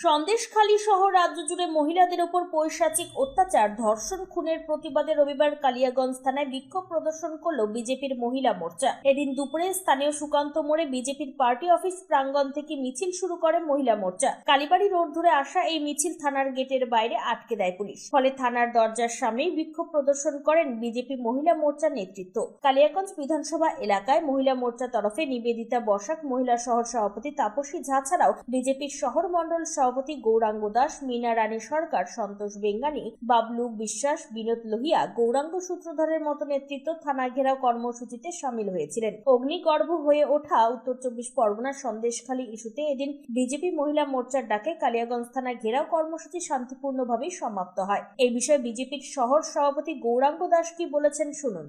সন্দেশখালী সহ রাজ্য জুড়ে মহিলাদের ওপর পৈশাচিক অত্যাচার। ধর্ষণ, খুনের প্রতিবাদে রবিবার কালিয়াগঞ্জ থানায় বিক্ষোভ প্রদর্শন করল বিজেপির মহিলা মোর্চা। এদিন দুপুরে স্থানীয় সুকান্ত মোড়ে বিজেপির পার্টি অফিস প্রাঙ্গণ থেকে মিছিল শুরু করে মহিলা মোর্চা। কালীবাড়ি রোড ধরে আসা এই মিছিল থানার গেটের বাইরে আটকে দেয় পুলিশ। ফলে থানার দরজার সামনেই বিক্ষোভ প্রদর্শন করেন বিজেপি মহিলা মোর্চার নেতৃত্ব। কালিয়াগঞ্জ বিধানসভা এলাকায় মহিলা মোর্চা তরফে নিবেদিতা বসাক মহিলা শহর সভাপতি তাপসী ঝা ছাড়াও বিজেপির শহর মণ্ডল সভাপতি গৌরাঙ্গ দাস, মীনা রানী সরকার, সন্তোষ বেঙ্গানি, বাবলু বিশ্বাস, বিনোদ লোহিয়া, গৌরাঙ্গ সূত্রধরের মতো নেতৃত্ব থানা ঘেরাও কর্মসূচিতে সামিল হয়েছিলেন। অগ্নিগর্ভ হয়ে ওঠা উত্তর চব্বিশ পরগনার সন্দেশখালী ইস্যুতে এদিন বিজেপি মহিলা মোর্চার ডাকে কালিয়াগঞ্জ থানা ঘেরাও কর্মসূচি শান্তিপূর্ণভাবেই সমাপ্ত হয়। এই বিষয়ে বিজেপির শহর সভাপতি গৌরাঙ্গ দাস কি বলেছেন শুনুন।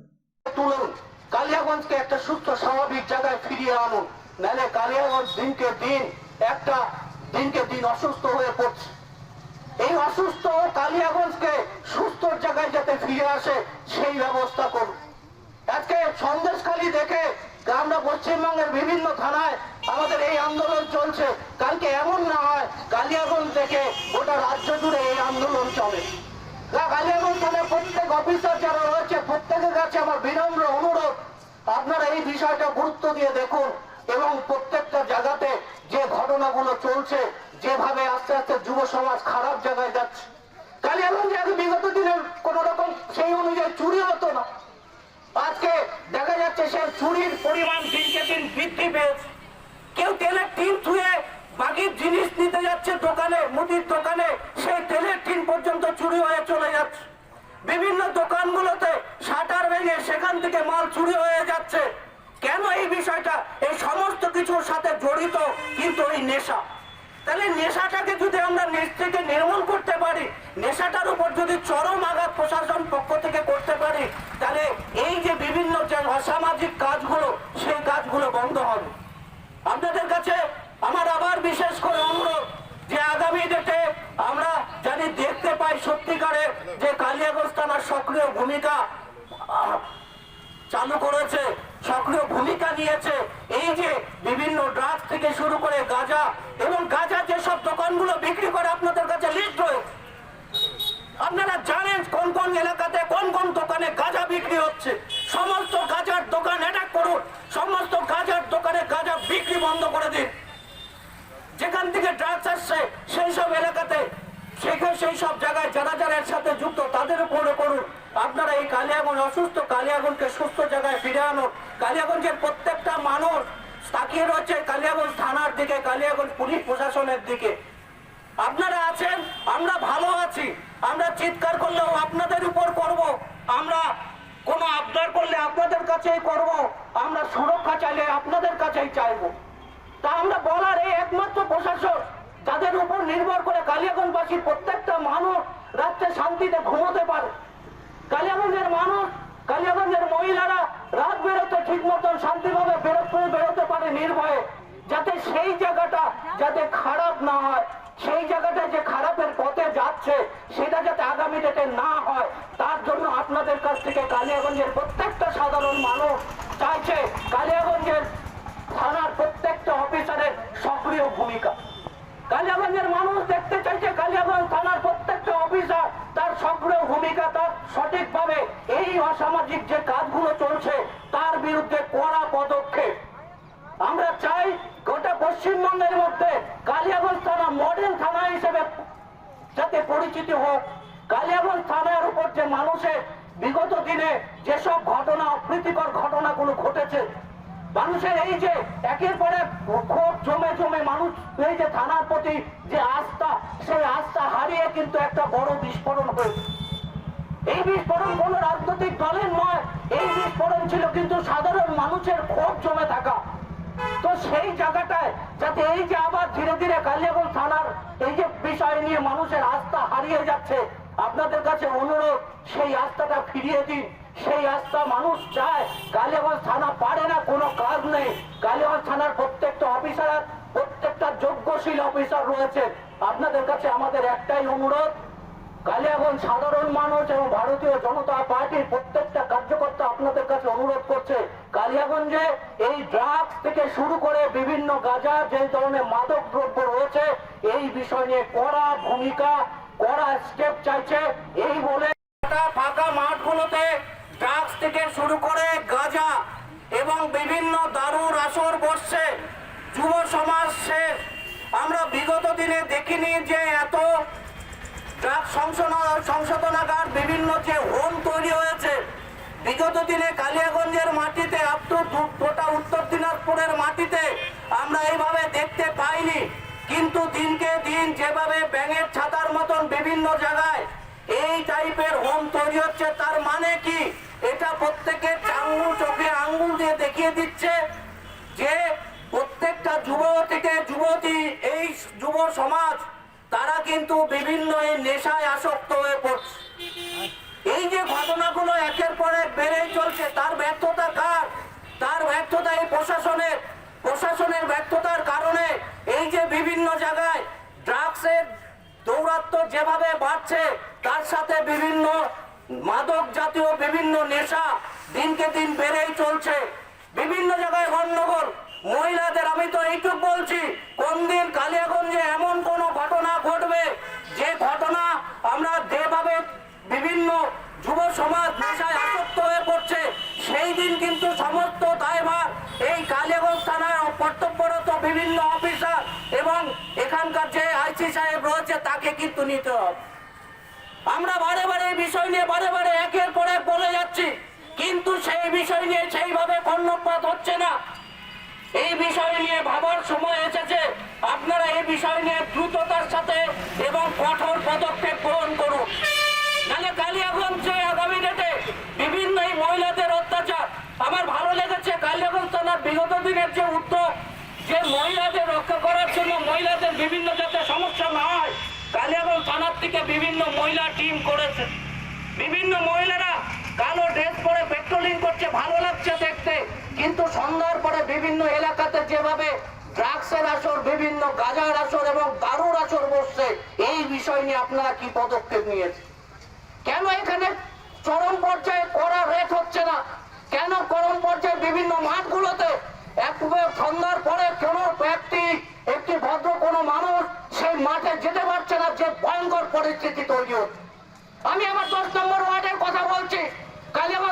কালিয়াগঞ্জকে একটা সুস্থ, স্বাভাবিক জায়গায় ফিরিয়ে আনুন। নাহলে কালিয়াগঞ্জ দিনকে দিন একটা দিনকে দিন অসুস্থ হয়ে পড়ছে। এই অসুস্থ কালিয়াগঞ্জকে সুস্থ জায়গায় যাতে ফিরে আসে, সেই ব্যবস্থা করুন। আজকে সন্দেশখালী দেখে আমরা পশ্চিমবঙ্গের বিভিন্ন থানায় আমাদের এই আন্দোলন চলছে। কালকে এমন না হয় কালিয়াগঞ্জ থেকে গোটা রাজ্য জুড়ে এই আন্দোলন চলে। কালিয়াগঞ্জ থানার প্রত্যেক অফিসার যারা রয়েছে, প্রত্যেকের কাছে আমার বিনম্র অনুরোধ। আপনারা এই বিষয়টা গুরুত্ব দিয়ে দেখুন এবং প্রত্যেকটা জায়গাতে যে ঘটনাগুলো চলছে, যেভাবে আস্তে আস্তে যুব সমাজ খারাপ জায়গায় যাচ্ছে। কালিয়াগঞ্জে আগে বিগত দিনে কোন রকম সেই অনুযায়ী চুরি হতো না। আজকে দেখা যাচ্ছে চুরির পরিমাণ দিনকে দিন বৃদ্ধি পেয়েছে। কেউ তেলের টিন ধুয়ে বাকির জিনিস নিতে যাচ্ছে দোকানে, মুদির দোকানে, সেই তেলের টিন পর্যন্ত চুরি হয়ে চলে যাচ্ছে। বিভিন্ন দোকানগুলোতে শাটার ভেঙে সেখান থেকে মাল চুরি হয়ে যাচ্ছে কেন এই বিষয়টা এই সমস্ত কিছুর সাথে জড়িত কিন্তু ওই নেশা। তাহলে নেশাটাকে যদি আমরা নিজ থেকে নির্মূল করতে পারি, নেশাটার উপর যদি চরম আঘাত প্রশাসন পক্ষ থেকে করতে পারি, তাহলে এই যে বিভিন্ন যে অসামাজিক কাজগুলো, সেই কাজগুলো বন্ধ হবে। আপনাদের কাছে আমার আবার বিশেষ করে অনুরোধ যে আগামী ডেটে আমরা জানি দেখতে পাই সত্যিকারে যে কালিয়াগঞ্জ থানার সক্রিয় ভূমিকা চালু করেছে সক্রিয় ভূমিকা নিয়েছে। এই যে বিভিন্ন ড্রাগস থেকে শুরু করে গাঁজা এবং গাঁজা যেসব দোকানগুলো বিক্রি করে আপনাদের কাছে লিস্ট রয়েছে, আপনারা জানেন কোন কোন এলাকাতে কোন কোন দোকানে গাঁজা বিক্রি হচ্ছে। সমস্ত গাঁজার দোকান অ্যাটাক করুন, সমস্ত গাঁজার দোকানে গাঁজা বিক্রি বন্ধ করে দিন। যেখান থেকে ড্রাগস আসছে, সেই সব এলাকাতে, সেখানে সেই সব জায়গায় যারা যারা এর সাথে যুক্ত, তাদের উপরে করুন। আপনারা এই কালিয়াগঞ্জ অসুস্থ কালিয়াগঞ্জকে সুস্থ জায়গায় ফিরে আনুন। কালিয়াগঞ্জের প্রত্যেকটা মানুষ তাকিয়ে রয়েছে কালিয়াগঞ্জ থানার দিকে, কালিয়াগঞ্জ পুলিশ প্রশাসনের দিকে। আপনারা আছেন? আমরা ভালো আছি। আমরা চিৎকার করলেও আপনাদের উপর করব। আমরা কোনো আবদার করলে আপনাদের কাছেই করব। আমরা সুরক্ষা চাইলে আপনাদের কাছেই চাইব। তা আমরা বলার এই একমাত্র প্রশাসন যাদের উপর নির্ভর করে কালিয়াগঞ্জবাসীর প্রত্যেকটা মানুষ রাত্রে শান্তিতে ঘুমোতে পারে। কালিয়াগঞ্জের মানুষ কালিয়াগঞ্জের মহিলারা রাত বেরোতে ঠিক মতন শান্তিভাবে বেরোতে বেরোতে পারে নির্ভয়ে, যাতে সেই জায়গাটা যাতে খারাপ না হয়। সেই জায়গাটা যে খারাপের পথে যাচ্ছে, সেটা যাতে আগামী ডেটে না হয়, তার জন্য আপনাদের কাছ থেকে কালিয়াগঞ্জের প্রত্যেকটা সাধারণ মানুষ চাইছে কালিয়াগঞ্জের থানার প্রত্যেকটা অফিসারের সক্রিয় ভূমিকা কালিয়াগঞ্জের মানুষ দেখতে চাইছে কালিয়াগঞ্জ থানার প্রত্যেকটা অফিসার তার সক্রিয় ভূমিকা তার সঠিকভাবে এই অসামাজিক যে কাজগুলো চলছে তার বিরুদ্ধে কড়া পদক্ষেপ আমরা চাই গোটা পশ্চিমবঙ্গের মধ্যে কালিয়াগঞ্জ থানা মডেল থানা হিসেবে যাতে পরিচিতি হোক কালিয়াগঞ্জ থানার উপর যে মানুষের বিগত দিনে যেসব ঘটনা অপ্রীতিকর ঘটনাগুলো ঘটেছে মানুষের এই যে একের পর ক্ষোভ জমে জমে মানুষ এই যে থানার প্রতি যে আস্থা, সেই আস্থা হারিয়ে কিন্তু একটা বড় বিস্ফোরণ হয়েছে। এই বিস্ফোরণ কোন রাজনৈতিক দলের নয়, এই বিস্ফোরণ ছিল কিন্তু সাধারণ মানুষের ক্ষোভ জমে থাকা। তো সেই জায়গাটায় যাতে এই যে আবার ধীরে ধীরে কালিয়াগঞ্জ থানার এই যে বিষয় নিয়ে মানুষের আস্থা হারিয়ে যাচ্ছে, আপনাদের কাছে অনুরোধ, সেই আস্থাটা ফিরিয়ে দিন। সেই আস্থা মানুষ চায়। কালিয়াগঞ্জ থানা পারে না, কোনো কাজ নেই। কালিয়াগঞ্জ থানার প্রত্যেকটা অফিসার, প্রত্যেকটা যোগ্যশীল অফিসার রয়েছে। আপনাদের কাছে আমাদের একটাই অনুরোধ কালিয়াগঞ্জ সাধারণ মানুষ এবং ভারতীয় জনতা পার্টির প্রত্যেকটা কার্যকর্তা আপনাদের কাছে অনুরোধ করছে কালিয়াগঞ্জে এই ড্রাগস থেকে শুরু করে বিভিন্ন গাঁজা যে ধরনের মাদক দ্রব্য রয়েছে, এই বিষয় নিয়ে কড়া ভূমিকা, কড়া স্টেপ চাইছে। এই বলে ফাঁকা মাঠগুলোতে ড্রাগস থেকে শুরু করে গাঁজা এবং বিভিন্ন দারুর আসর বসছে। যুব সমাজ শেষ। আমরা বিগত দিনে দেখিনি যে এত সংশোধনাগার বিভিন্ন যে হোম তৈরি হয়েছে। বিগত দিনে কালিয়াগঞ্জের মাটিতে আপ গোটা উত্তর দিনাজপুরের মাটিতে আমরা এইভাবে দেখতে পাইনি। কিন্তু দিনকে দিন যেভাবে ব্যাঙের ছাতার মতন বিভিন্ন জায়গায় এই টাইপের হোম তৈরি হচ্ছে, তার মানে কি? এটা প্রত্যেকের আঙ্গুল চোখে আঙ্গুল দিয়ে দেখিয়ে দিচ্ছে যে প্রত্যেকটা যুব থেকে যুবতী, এই যুব সমাজ, তারা কিন্তু বিভিন্ন এই নেশায় আসক্ত হয়ে পড়ছে। এই যে ঘটনাগুলো একের পর এক বেড়েই চলছে, তার ব্যর্থতা কার? তার ব্যর্থতা এই প্রশাসনের প্রশাসনের ব্যর্থতার কারণে এই যে বিভিন্ন জায়গায় ড্রাগসের দৌরাত্ম যেভাবে বাড়ছে, তার সাথে বিভিন্ন মাদক জাতীয় বিভিন্ন নেশা দিনকে দিন বেড়েই চলছে। বিভিন্ন জায়গায় গন্ডগোল মহিলাদের, আমি তো এইটুক বলছি, কোন দিন কালিয়াগঞ্জে এমন কোনো ঘটনা ঘটবে? যে ঘটনা আমরা যেভাবে বিভিন্ন যুব সমাজ নেশায় আসক্ত হয়ে পড়ছে, সেই দিন কিন্তু সমস্ত দায়ভার এই কালিয়াগঞ্জ থানায় কর্তব্যরত বিভিন্ন অফিসার এবং এখানকার যে আইসি সাহেব রয়েছে, তাকে কিন্তু নিতে হবে। আমরা বারে বারে বিষয় নিয়ে বারে বারে একের পর এক বলে যাচ্ছি। কিন্তু সেই বিষয় নিয়ে সেইভাবে কর্ণপাত হচ্ছে না। এই বিষয় নিয়ে ভাবার সময় এসেছে। আপনারা এই বিষয় নিয়ে দ্রুততার সাথে এবং কঠোর পদক্ষেপ গ্রহণ করুন। নাহলে কালিয়াগঞ্জে আগামী ডেটে বিভিন্ন এই মহিলাদের অত্যাচার, আমার ভালো লেগেছে কালিয়াগঞ্জ থানার বিগত দিনের যে উদ্যোগ, যে মহিলাদের রক্ষা করার জন্য মহিলাদের বিভিন্ন যাতে সমস্যা না হয় কালিয়াগঞ্জ থানার থেকে বিভিন্ন মহিলা টিম করেছে। বিভিন্ন মহিলারা কালো ড্রেস পরে পেট্রোলিং করছে, ভালো লাগছে দেখতে। কিন্তু সন্ধ্যার পরে বিভিন্ন এলাকাতে যেভাবে ড্রাগসের আসর, বিভিন্ন গাজার আসর এবং দারুর আসর বসছে, এই বিষয় নিয়ে আপনারা কি পদক্ষেপ নিয়েছে কেন এখানে চরম পর্যায়ে কড়া রেট হচ্ছে না? কেন চরম পর্যায়ে বিভিন্ন মাঠগুলোতে একবার আমি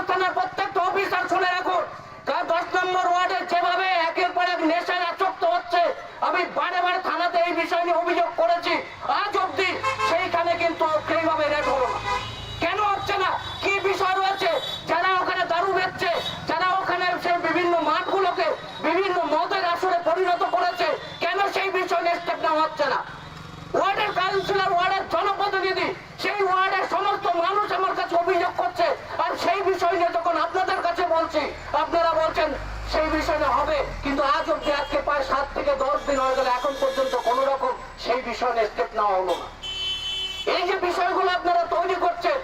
থানার প্রত্যেকটা অফিসার শুনে রাখুন দশ নম্বর ওয়ার্ডে যেভাবে একের পর এক হচ্ছে, আমি বারে বারে থানাতে এই বিষয় নিয়ে অভিযোগ করেছি। আজ অব্দি সেইখানে কিন্তু সেইভাবে রেট হলো না কেন হচ্ছে না কি বিষয় রয়েছে যারা ওখানে দারু বেচছে যারা ওখানে সে বিভিন্ন মাঠগুলোকে বিভিন্ন মদের আসরে পরিণত করেছে কেন সেই ওয়ার্ডের হবে, কিন্তু আজ অব্দি আজকে প্রায় সাত থেকে দশ দিন হয়ে গেল, এখন পর্যন্ত কোনো রকম সেই বিষয় স্টেপ নেওয়া হলো না। এই যে বিষয়গুলো আপনারা তৈরি করছেন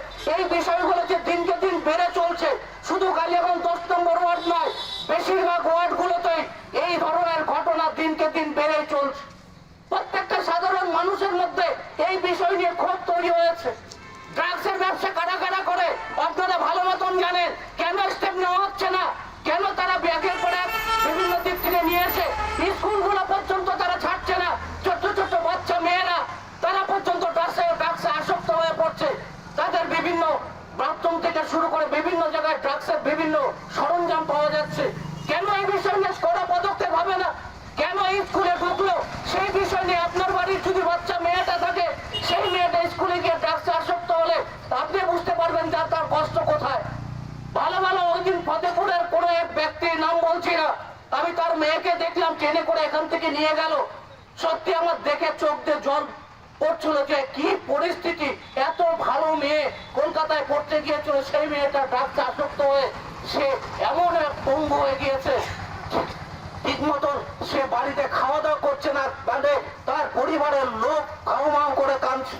পারবেন কষ্ট কোথায়? ভালো ভালো ওই দিন ফতেপুরের কোনো এক ব্যক্তির নাম বলছি না। আমি তার মেয়েকে দেখলাম ট্রেনে করে এখান থেকে নিয়ে গেল। সত্যি আমার দেখে চোখ দিয়ে জল পড়ছিল যে কি পরিস্থিতি। এত ভালো মেয়ে কলকাতায় পড়তে গিয়েছিল, সেই মেয়েটা ড্রাগসে আসক্ত হয়ে সে এমন এক পঙ্গু হয়ে গিয়েছে। ঠিক মতন সে বাড়িতে খাওয়া দাওয়া করছে না মানে তার পরিবারের লোক খাও মাও করে কাঁদছে।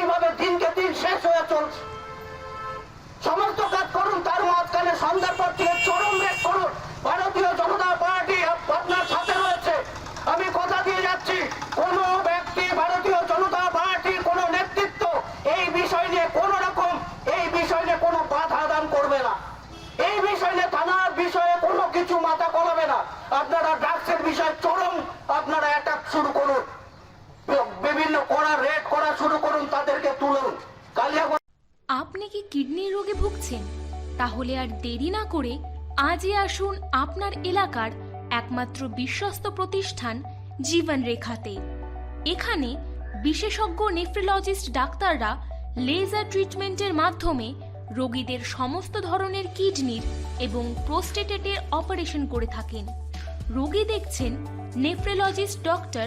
এইভাবে দিনকে দিন শেষ হয়ে চলছে। সমস্ত কাজ করুন, তার মাঝখানে সন্ধ্যার পর থেকে চরম রেখ করুন। ভারতীয় জনতা পার্টি আপনার সাথে রয়েছে। আমি কথা দিয়ে যাচ্ছি, কোন ব্যক্তি, ভারতীয় জনতা পার্টি কোন নেতৃত্ব এই বিষয় নিয়ে কোন রকম, এই বিষয় নিয়ে কোনো বাধা দান করবে না। এই বিষয় নিয়ে থানার বিষয়ে কোনো কিছু মাথা করাবে না। আপনারা ড্রাগসের বিষয়ে চরম আপনারা অ্যাটাক শুরু করুন। করা রেড করা শুরু করুন, তাদেরকে তুলুন। আপনি কি কিডনির রোগে ভুগছেন? তাহলে আর দেরি না করে আজই আসুন আপনার এলাকার একমাত্র বিশ্বস্ত প্রতিষ্ঠান জীবন রেখাতে এখানে বিশেষজ্ঞ নেফ্রোলজিস্ট ডাক্তাররা লেজার ট্রিটমেন্টের মাধ্যমে রোগীদের সমস্ত ধরনের কিডনির এবং প্রোস্টেটেটের অপারেশন করে থাকেন। রোগী দেখছেন nephrologist doctor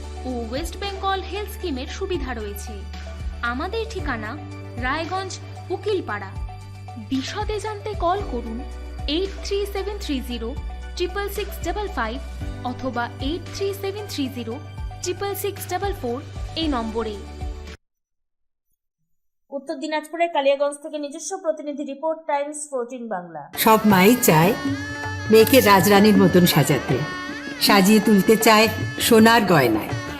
ও ওয়েস্ট বেঙ্গল হেলথ স্কিমের সুবিধা রয়েছে। আমাদের ঠিকানা রায়গঞ্জ উকিলপাড়া। বিশদে জানতে কল করুন eight three seven three zero triple six double five অথবা eight three seven three zero triple six double four এই নম্বরে। উত্তর দিনাজপুরের কালিয়াগঞ্জ থেকে নিজস্ব প্রতিনিধি রিপোর্ট টাইমস ফোরটিন বাংলা। সব মাই চায় মেয়েকে রাজরানীর মতন সাজাতে। সাজিয়ে তুলতে চায় সোনার গয়নায়।